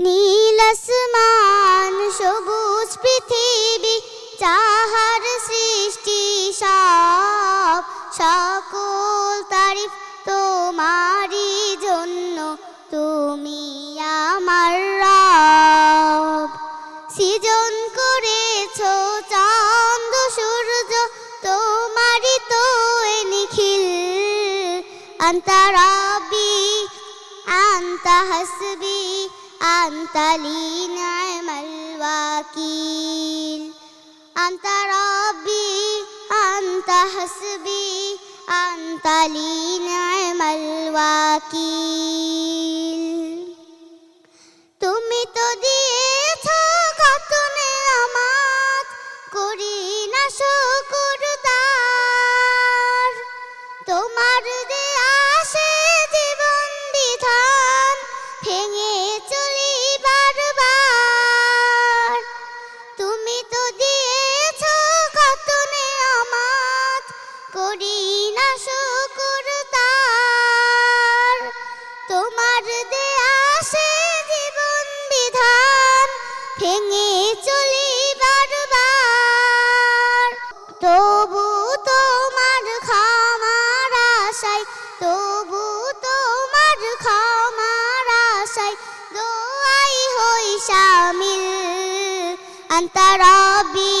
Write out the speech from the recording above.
নীলসমান সবুজ পৃথিবী চাহার সৃষ্টি সব, সকল তারিফ তোমারই জন্য। তুমি আমার রব। সৃজন করেছ চন্দ সূর্য, তোমারই তো নিখিল। আন্তারাবি, আন্তঃহাসবি أنت لي نعم الوكيل أنت ربي أنت حسبي أنت لي نعم الوكيل তুমি তো দিয়েছ কত নেয়ামত করি না শুকুর তার তোমার দেয়া সে জীবন বিধান ভেঙে করি না তোমার দেয়া সে জীবন বিধান, ভেঙে বারবার তবু তোমার ক্ষমার তবু তোমার ক্ষমার দোয়াই হই শামিল আন্তা রবি